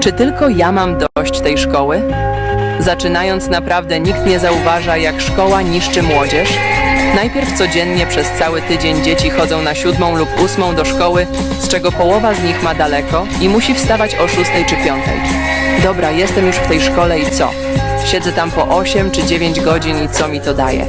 Czy tylko ja mam dość tej szkoły? Zaczynając naprawdę nikt nie zauważa, jak szkoła niszczy młodzież. Najpierw codziennie przez cały tydzień dzieci chodzą na siódmą lub ósmą do szkoły, z czego połowa z nich ma daleko i musi wstawać o szóstej czy piątej. Dobra, jestem już w tej szkole i co? Siedzę tam po 8 czy 9 godzin i co mi to daje?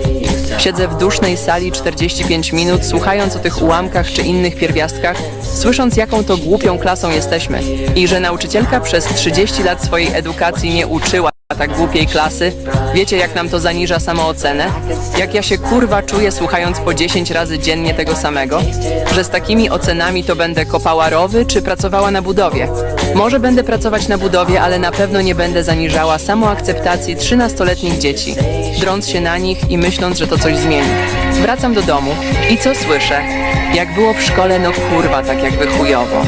Siedzę w dusznej sali 45 minut, słuchając o tych ułamkach czy innych pierwiastkach, słysząc jaką to głupią klasą jesteśmy i że nauczycielka przez 30 lat swojej edukacji nie uczyła tak głupiej klasy. Wiecie, jak nam to zaniża samoocenę? Jak ja się kurwa czuję słuchając po 10 razy dziennie tego samego? Że z takimi ocenami to będę kopała rowy czy pracowała na budowie? Może będę pracować na budowie, ale na pewno nie będę zaniżała samoakceptacji 13-letnich dzieci, drąc się na nich i myśląc, że to coś zmieni. Wracam do domu i co słyszę? Jak było w szkole, no kurwa, tak jakby chujowo.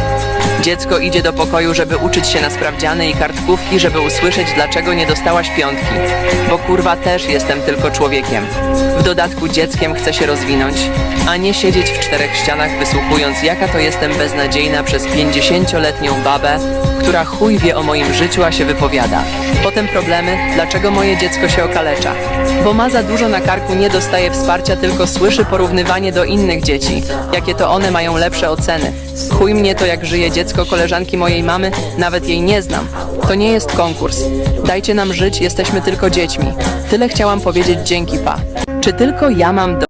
Dziecko idzie do pokoju, żeby uczyć się na sprawdziany i kartkówki, żeby usłyszeć, dlaczego nie dostałaś piątki. Bo kurwa też jestem tylko człowiekiem. W dodatku dzieckiem chcę się rozwinąć, a nie siedzieć w czterech ścianach wysłuchując, jaka to jestem beznadziejna przez 50-letnią babę, która chuj wie o moim życiu, a się wypowiada. Potem problemy, dlaczego moje dziecko się okalecza. Bo ma za dużo na karku, nie dostaje wsparcia, tylko słyszy porównywanie do innych dzieci, jakie to one mają lepsze oceny. Chuj mnie to, jak żyje dziecko koleżanki mojej mamy, nawet jej nie znam. To nie jest konkurs. Dajcie nam żyć, jesteśmy tylko dziećmi. Tyle chciałam powiedzieć dzięki pa. Czy tylko ja mam do...